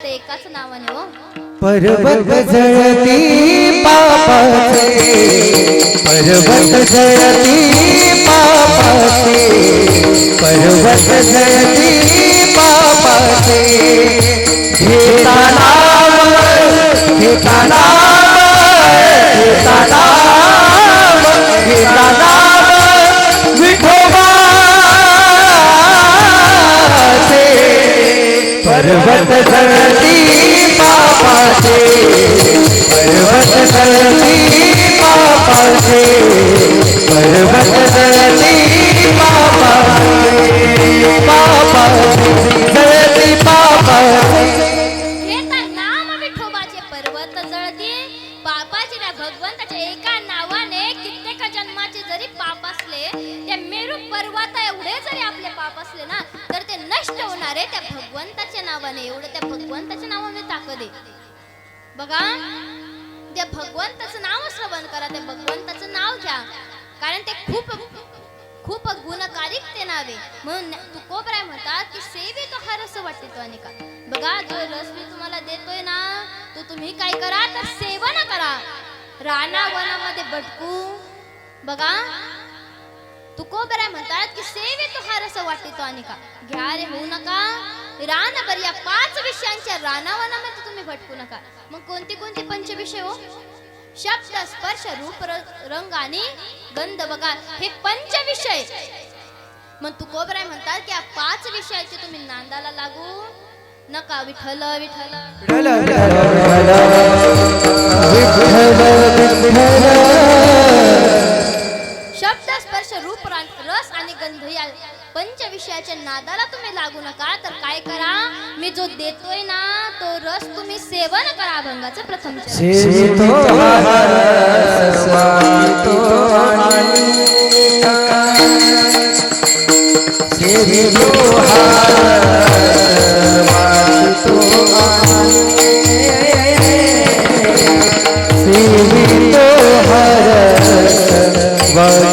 एकाच नावाने हो. पर्वत जळती पापाचे. पर्वत जळती पापाचे. पर्वत जळती पापाचे. घेता नाव घेता नाव घेता नाव घेता नाव पर्वत जळती पापाचे पर्वत जळती पापाचे पर्वत जळती पापाचे पापाचे जळती पापाचे घेता नाम विठोबाचे पर्वत जळती. ना भगवंताच्या एका नावाने कित्येक जन्माचे जरी पाप असले ते मेरू पर्वता एवढे जरी आपले पाप असले ना नष्ट होणारे त्या भगवंताच्या नावाने. एवढं त्या भगवंताच्या नावाने ताकद आहे. बघा त्या भगवंताचं नाव श्रवण करा त्या भगवंताचं नाव घ्या. कारण ते खूप खूप गुणकारिक ते नावे म्हणून तुकोबराय म्हणतात की सेवे तो हा रस वाटते तो अनेका. बघा जो रस मी तुम्हाला देतोय ना तो तुम्ही काय करा? तर सेवन करा. राणा वनामध्ये भटकू बघा तुकोबराय म्हणतात की सेवे तो असं रस वाटते तो अनेका घ्या रे होऊ नका. रानभर या पाच विषयांच्या रानावनामध्ये तुम्ही भटकू नका. मग कोणते कोणते पंच विषय हो? शब्द स्पर्श रूप र- रंग आणि गंध. बघा हे पंच विषय मग तू कोबराय म्हणतात की या पाच विषयाचे तुम्ही नांदाला लागू नका. विठल विठल विठल विठल रूप रस आणि गंध या पंच विषयाच्या नादाला तुम्ही लागू नका. तर काय करा? मी जो देतोय ना तो रस तुम्ही सेवन करा अभंगाचं प्रथम सेवितो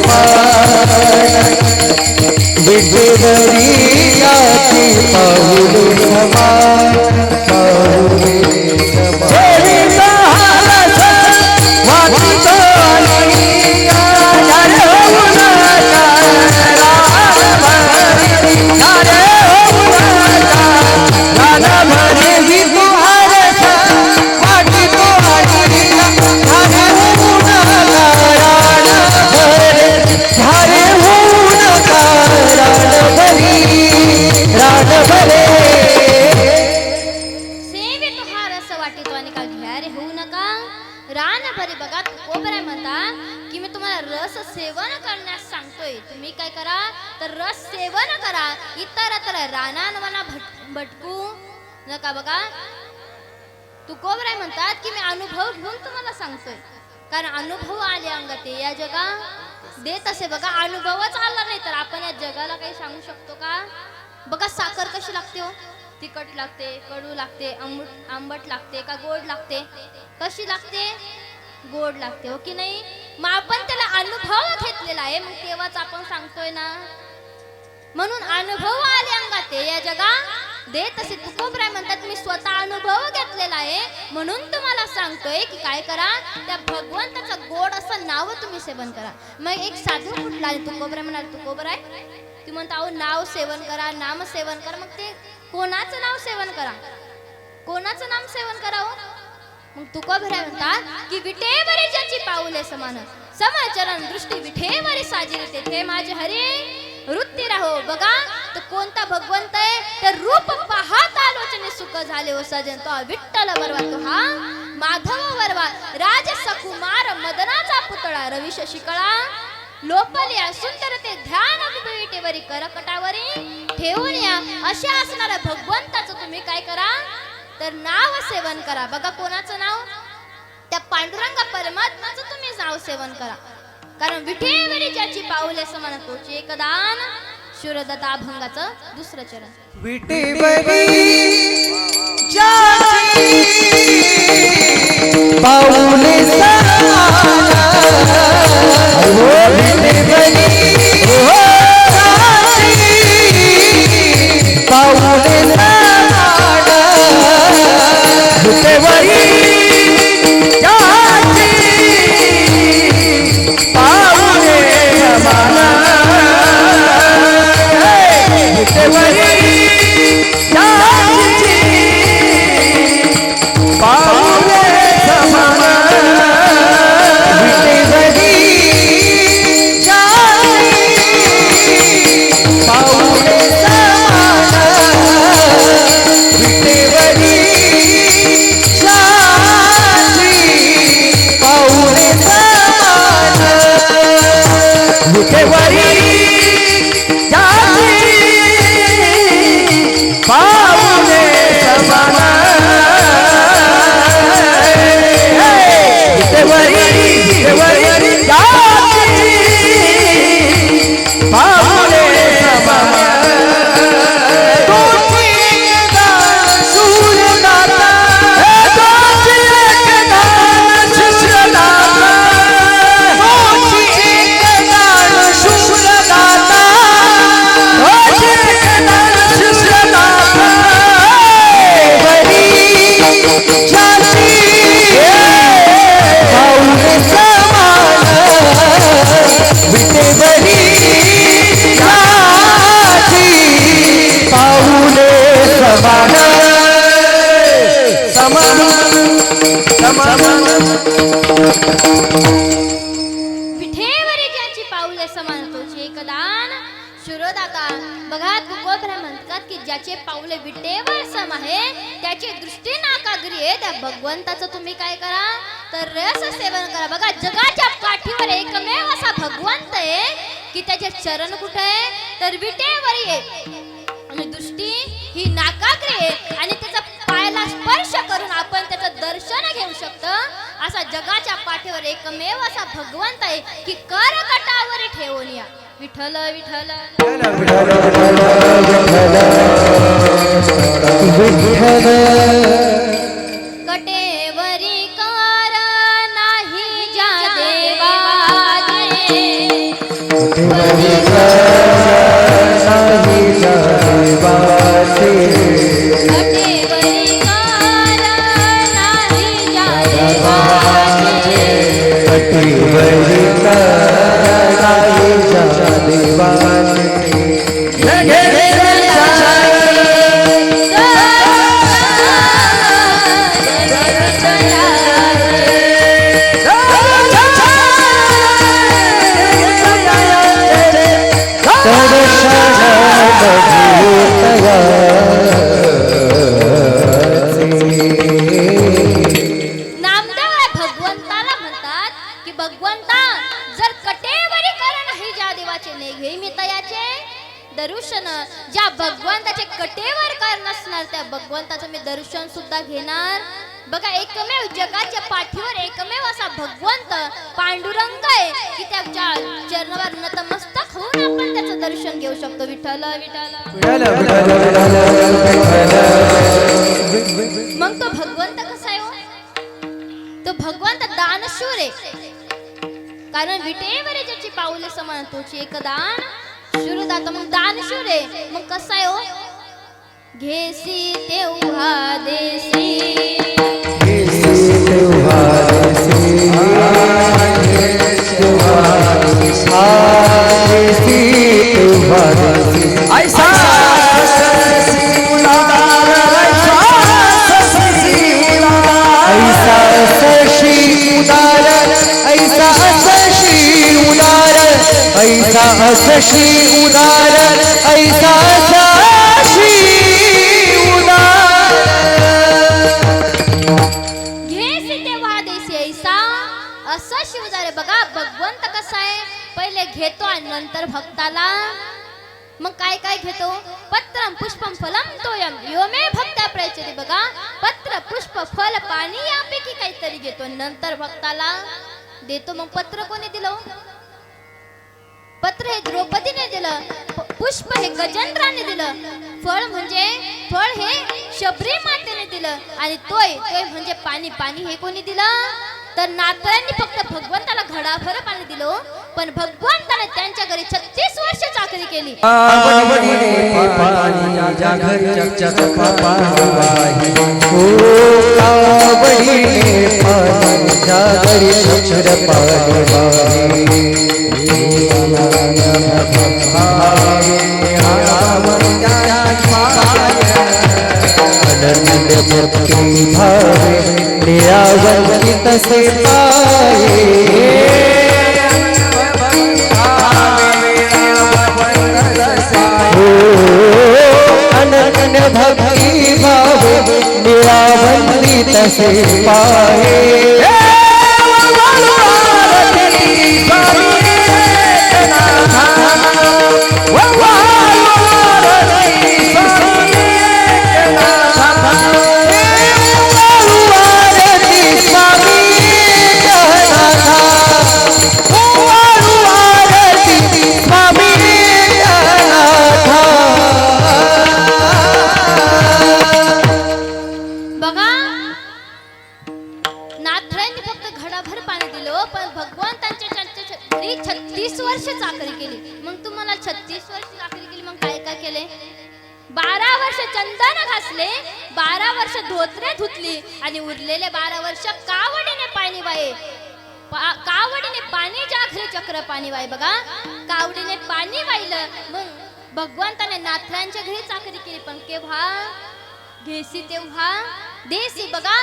पाऊल गोड लागते हो की नाही? मग आपण त्याला अनुभव घेतलेला आहे. मग तेव्हाच आपण सांगतोय ना. म्हणून अनुभव आले अंगात. ते या जगा दे तसे तुकोबराय म्हणतात मी स्वतः अनुभव घेतलेला आहे. म्हणून तुम्हाला सांगतोय की काय करा? त्या भगवंताचं गोड असं नाव तुम्ही सेवन करा. मग एक साधू कुठला आहे तुकोबराय म्हणाल तुकोबराय ती म्हणता अहो नाव सेवन करा नाम सेवन करा. मग ते कोणाचं नाव सेवन करा? कोणाचं नाम सेवन करा करावं मग तुका भराय म्हणतात की विठेवरी ज्याची पाऊले समान. समाचरण दृष्टी विठेवरी साजरी तेथे माझे हरे वृत्ती राहो. बघा तो कोणता भगवंत आहे? तर रूप पाहत आलोचने सुख झाले हो सजन. तो विठ्ठल वरवा तो हा माधव वरवा. राज सकुमार मदनाचा पुतळा. रवी शिकळा. लोपल्या सुंदर ते ध्यान विटेवरी करकटावरी. ठेवून या अशा असणाऱ्या भगवंताचं तुम्ही काय करा? तर नाव सेवन करा. बघा कोणाचं नाव? त्या पांडुरंग परमात्माचं तुम्ही नाव सेवन करा. कारण विठेवरी ज्याची पाऊले समान तोची एकदान शूरदत्ता अभंगाचं दुसरं चरण. विटेवरी ज्याची पाऊले दृष्टी ही नाकाग्रे आणि त्याचा पायाला स्पर्श करून आपण त्याचं दर्शन घेऊ शकतो. असा जगाच्या पाठीवर एकमेव असा भगवंत आहे की कर कटावर ठेवून या. विठ्ठल विठ्ठल. कटेवरी कार नाही ज्या कटेवरी आहे. कारण विटेवर ज्याची पाऊले समान तोची एक दान. शूरदाता मग दानशूर आहे. मग कसा आहे हो? घेसी तेव्हा देसी. ऐसा ऐसा सशी उदार ऐसा सशी उदार। ऐसा असं शिवदारे बघा भगवंत कसा आहे. पहिले घेतो आणि नंतर भक्ताला. मग काय काय घेतो? पत्रम पुष्पम फलम तोयम यो मे भक्ता बघा पत्र पुष्प फल पाणी यापैकी काहीतरी घेतो. नंतर भक्ताला देतो. मग पत्र कोणी दिलं? पत्र हे द्रौपदीने दिलं. पुष्प हे गजेंद्राने दिलं. फळ म्हणजे फळ हे शबरी मातेने दिलं. आणि तोय तोय म्हणजे पाणी. पाणी हे कोणी दिलं? तर नातळ्यांनी फक्त भगवंताला घडाभर पाणी दिलं हो. पण भगवंताने त्यांच्या घरी छत्तीस वर्ष चाकरी केली. आवडीने पाणी घरी चक्का पावाही तसे पाए केले बारा वर्ष चंदन घासले बारा वर्ष धोत्रे धुतली आणि उरलेले बारा वर्ष कावडीने पाणी वाये पा- कावडीने पाणी ज्या घरी चक्र पाणी वाय बघा. कावडीने पाणी वाहिलं मग भगवंताने नाथरांच्या घरी चाकरी केली. पण केव्हा? घेसी तेव्हा? देसी बघा.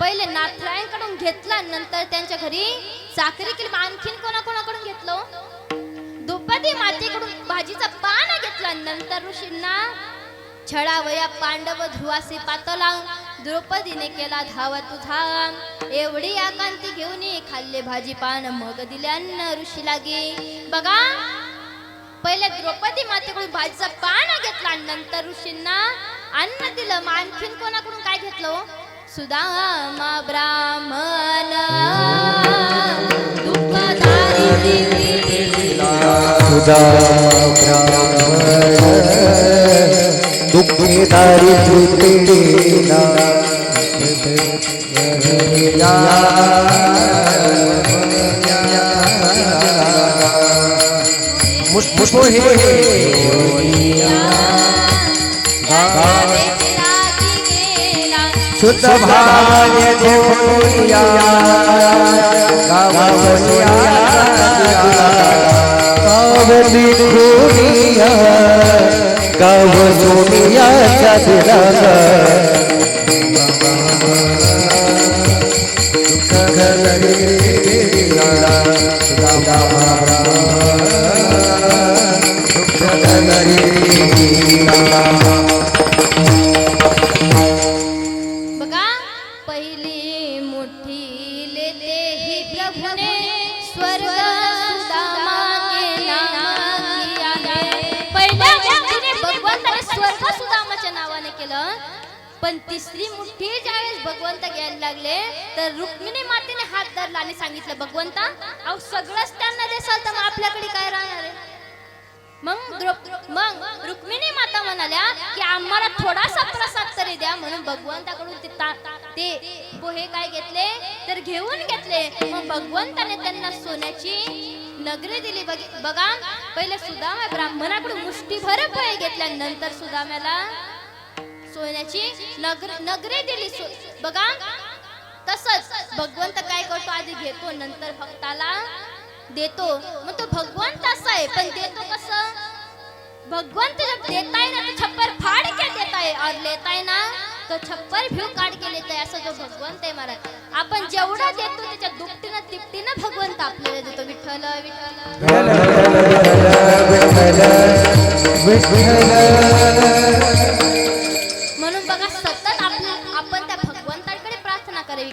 पहिले नाथरायांकडून घेतला नंतर त्यांच्या घरी चाकरी केली. आणखीन कोणाकोणाकडून घेतलं? द्रौपदी मातेकडून भाजीचा पान घेतला. नंतर ऋषींना छळावया पांडव ध्रुवासे पातला. द्रौपदीने केला धावा तुझा एवढी आकांती घेऊन ये, खाल्ले भाजी पान. मग अन्न ऋषी लागे बघा पहिले द्रौपदी मातेकडून भाजीचा पान घेतला. नंतर ऋषींना अन्न दिलं. मग आणखीन कोणाकडून काय घेतलं हो? सुदामा ब्राह्मण. खुदा दुखी दारिद्र पीड़िना मुझको ही शुद्ध भाग्य देखोया गावोया गावली दुनिया गाव सोनिया चदरा बघा करण्याची नगर नगरे दिली बघा तसंच भगवंत काय करतो? आधी घेतो नंतर भक्ताला देतो. मग तो भगवंत असा आहे पण देतो कस? भगवंत जर देत आहे ना तो छप्पर फाड़ के देत आहे और लेत आहे ना तो छप्पर भिव काढ के लेत आहे असं जो भगवंत आहे महाराज. आपण जेवढा देतो त्याच्या दुपटीनं तिपटीनं भगवंत आपल्याला देतो. विठ्ठल विठ्ठल विठ्ठल विठ्ठल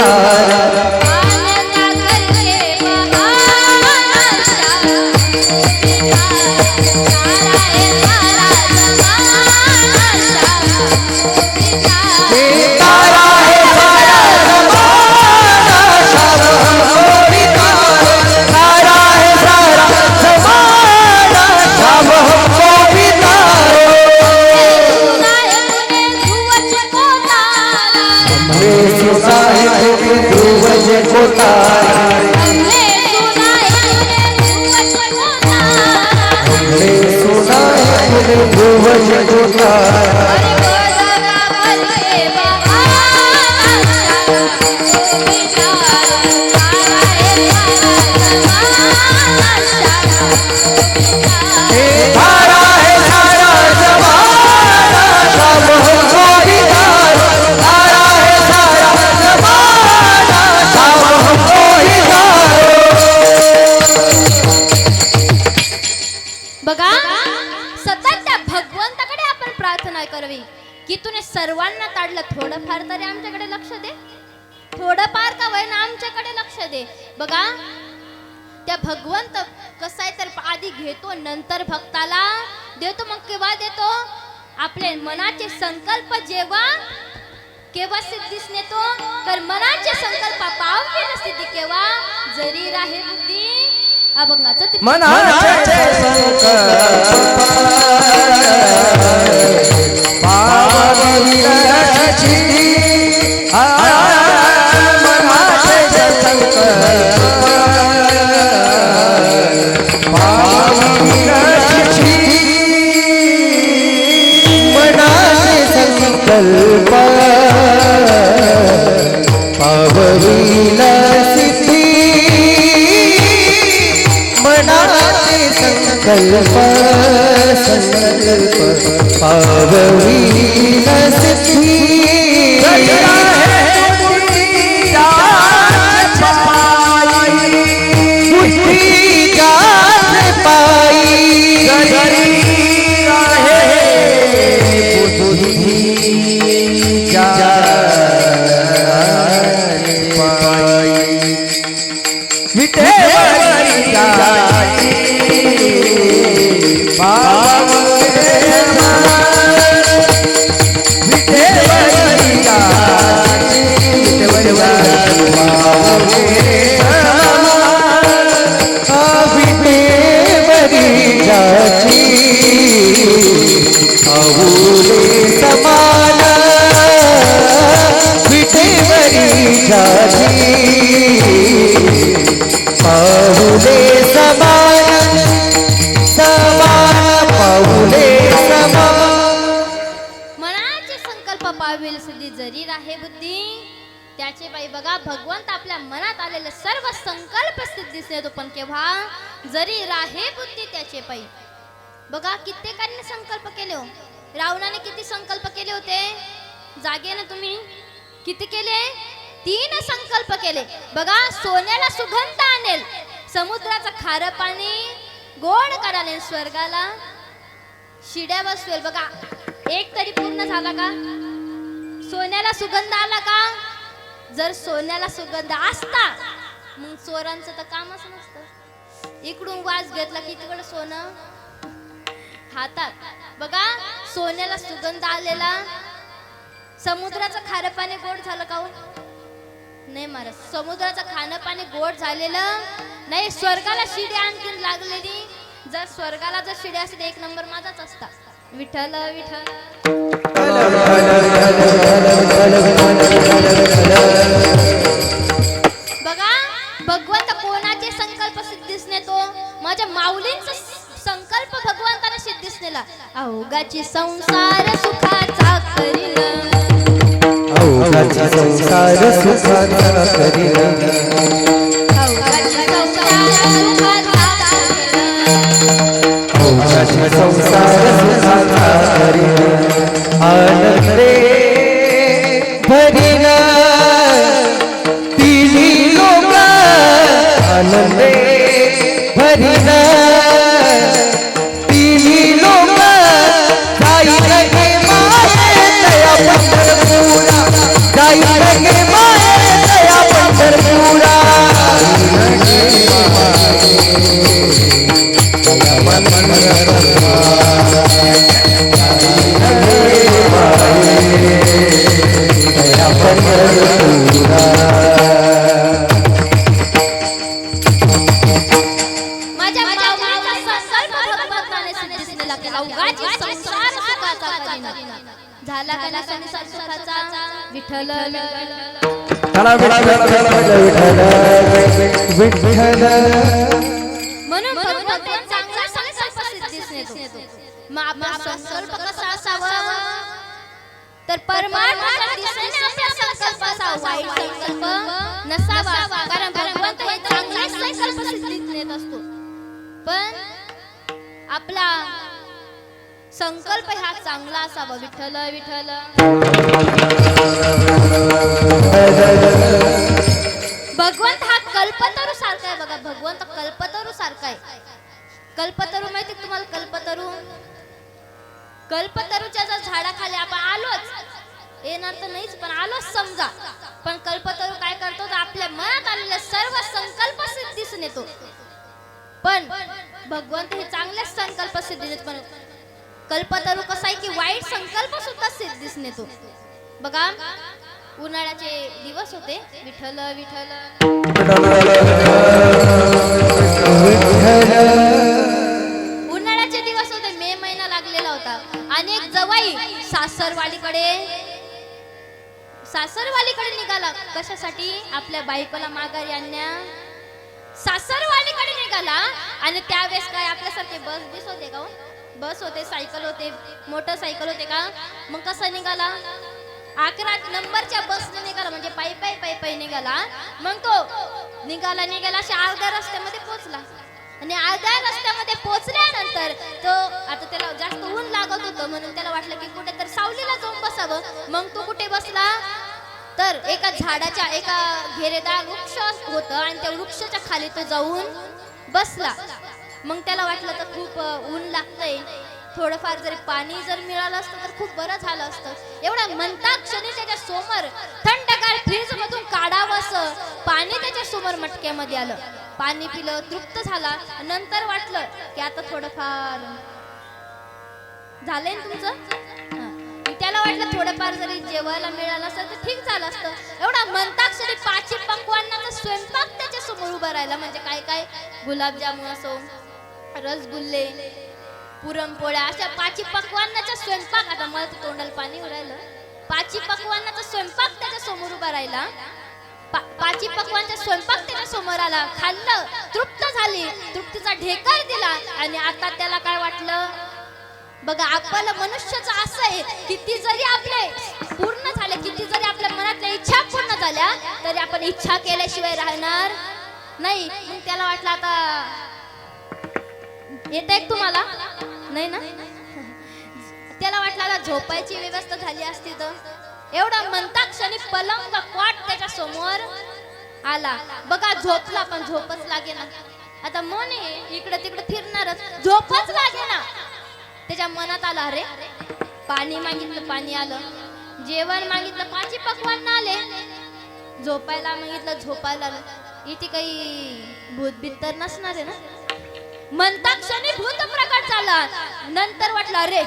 তা संकल्प जेव्हा केव्हा सिद्धीस नेतो मनाचे संकल्प पाव पावलेला सिद्धी केव्हा? जरी राहे बुद्धी अभंगाचं मना संकल्प संकल्प पावनी सिद्धी संकल्प पावेल जरी राहे बुद्धी त्याचे बाई बघा भगवंत आपल्या मनात आलेले सर्व संकल्प सिद्धीस येतो पण केव्हा? जरी राहे बुद्धी त्याचे पायी बघा कित्येकांनी संकल्प केले हो. रावणाने किती संकल्प केले होते? जागे ना तुम्ही. किती केले? तीन संकल्प केले. बघा सोन्याला सुगंध आणेल समुद्राचं खारं पाणी गोड कराले स्वर्गाला. शिड्या बसवेल बघा. एक तरी पूर्ण झाला का? सोन्याला सुगंध आला का? जर सोन्याला सुगंध असता मग चोरांचं तर कामच नसतं. इकडून वास घेतला की तिकडं सोनं हातात बघा सोन्याला सुगंध आलेला समुद्राचं खारं पाणी गोड झालं का हो? नाही महाराज समुद्राचं खाणं पाणी गोड झालेलं नाही स्वर्गाला शिडी आणखीन लागलेली. जर स्वर्गाला जर शिडी असते एक नंबर माझाच असता. विठ्ठल विठ्ठल. बघा भगवंत कोणाचे संकल्प सिद्धीस नेतो? माझ्या माऊलींचा संकल्प भगवंताने सिद्धीस नेला. अवघाची संसार सुखाचा करील अवघाची संसार सुखाचा करील अवघाची संसार सुखाचा करील अवघाची संसार सुखाचा करील आनंदे भरील तिन्ही लोक आनंदे भरील तिन्ही लोक जाईल गे माये पंढरपुरा. माये पंढरपुरा. विठ्ठल चला विठ्ठल विठ्ठल म्हणून भगवंत चांगला संकल्प सिद्धीस नेतो. मग आपला संकल्प कसा असावा? तर परमार्थाच्या दिशेने आपला संकल्प असावा. वाईट संकल्प नसावा. कारण भगवंत हे चांगला संकल्प सिद्धीस नेत असतो. पण आपला संकल्प हा चांगला असावा. विठ्ठल विठ्ठल. भगवंत हा कल्पतरू सारखा आहे बघा. भगवंत कल्पतरू सारखा आहे. कल्पतरू माहिती तुम्हाला? कल्पतरू. कल्पतरूच्या जर झाडाखाली आपण आलोच येणार तर नाहीच पण आलोच समजा. पण कल्पतरू काय करतो? तर आपल्या मनात आलेले सर्व संकल्प सिद्धीस नेतो. पण भगवंत हे चांगलेच संकल्प सिद्धी पण कल्पतरू कसा आहे की वाईट संकल्प सुद्धा सिद्धीस नेतो बघा उन्हाळ्याचे दिवस होते. विठ्ठल विठ्ठल. उन्हाळ्याचे दिवस होते. मे महिना लागलेला होता. आणि एक जवाई सासरवाडीकडे सासरवालीकडे निघाला. कशासाठी? आपल्या बायकोला माघारी आणण्या. सासरवालीकडे निघाला. आणि त्यावेळेस काय आपल्यासारखे बस बिस होते का हो? बस होते सायकल होते मोटरसायकल होते का? मग कसा निघाला? अकरा नंबरच्या बसने निघाला म्हणजे पायी पायी पायी पायी निघाला. मग तो निघाला निघाला अशा अर्ध्या रस्त्यामध्ये पोहोचला. आणि अर्ध्या रस्त्यामध्ये पोहोचल्यानंतर तो आता त्याला जास्त ऊन लागत होतं म्हणून त्याला वाटलं की कुठे तर सावलीला जाऊन बसावं. मग तो कुठे बसला? तर एका झाडाच्या एका घेरेदार वृक्ष होतं आणि त्या वृक्षाच्या खाली तो जाऊन बसला. मग त्याला वाटलं तर खूप ऊन लागतंय. थोडंफार जरी पाणी जर मिळालं असतं तर खूप बरं झालं असतं. एवढं म्हणता क्षणी त्याच्यासमोर थंडगार फ्रीज मधून काढावं असं पाणी त्याच्यासमोर मटक्यामध्ये आलं. पाणी पिलं तृप्त झाला. नंतर वाटलं की आता थोडंफार झालंय ना तुमचं? त्याला वाटलं थोडंफार जरी जेवायला मिळालं असतं तर ठीक झालं असतं. एवढा म्हणताक्षरी पाचही पक्वांनाचा स्वयंपाक त्याच्यासमोर उभा राहिला. म्हणजे काय काय? गुलाबजामुन असो रसगुल्ले पुरणपोळ्या अशा पाची पकवानाचा स्वयंपाक. आता मला तर तोंडाला पाणी उडायलं पाची पकवानाचा स्वयंपाक त्याच्यासमोर उभा राहिला. पा- पाची पकवानचा स्वयंपाक त्याच्यासमोर आला. खाल्लं तृप्त झाली. तृप्तीचा ढेकर दिला. आणि आता त्याला काय वाटलं? बघा आपलं मनुष्याचं असं आहे किती जरी आपले पूर्ण झाले किती जरी आपल्या मनातल्या इच्छा पूर्ण झाल्या तरी आपण इच्छा केल्याशिवाय राहणार नाही. मग त्याला वाटलं आता येत आहे तुम्हाला? नाही ना? त्याला वाटलं झोपायची व्यवस्था झाली असती तर. एवढा म्हणता क्षणी पलंग क्वाट त्याच्यासमोर आला. बघा झोपला पण झोपच लागे ना आता मन आहे इकडे तिकडे फिरणारच. झोपच लागे ना त्याच्या मनात आला अरे पाणी मागितलं पाणी आलं. जेवण मागितलं पाची पकवान आले. झोपायला मागितलं झोपायला आलं. इथे काही भूतबीत तर नसणार आहे ना? म्हणता क्षणी भूत प्रकट झाला. नंतर वाटलं अरे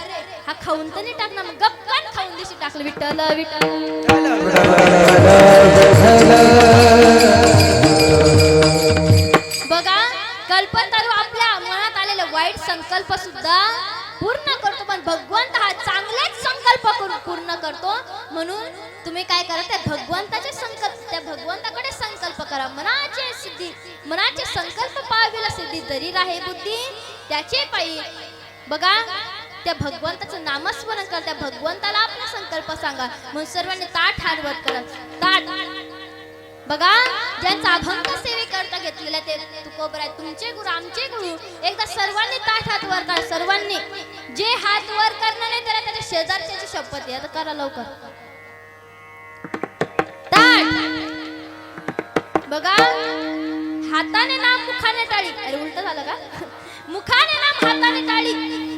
हा खाऊन तर नाही टाकणार मग गप्पान खाऊन दिशी टाकलं. विठ्ठल विठ्ठल. बघा कल्पतरू आपल्या मनात आलेले वाईट संकल्प सुद्धा पूर्ण करतो पण भगवंत हा चांगलेच संकल्प करून पूर्ण करतो. म्हणून तुम्ही काय करा त्या भगवंताचे संकल्प त्या भगवंताकडे संकल्प करा. मनाचे सिद्धी मनाचे संकल्प पाहावीला सिद्धी जरी राहे बुद्धी त्याचे पायी बघा त्या भगवंताचं नामस्मरण करा त्या भगवंताला आपला संकल्प सांगा. म्हणून सर्वांनी ताट हार्डवर्क करा. ताट बघा ज्यांचा अभंग सेवेकरता घेतलेला ते तुकोबर आहे तुमचे गुरु आमचे गुरु एकदा सर्वांनी ताट हात वर करा सर्वांनी. जे हात वर करणार नाही त्याला त्याच्या शेजारच्याची शपथ आहे करा लवकर. ताट. बघा हाताने ना मुखाने टाळी. अरे उलट झालं का? मुखाने ना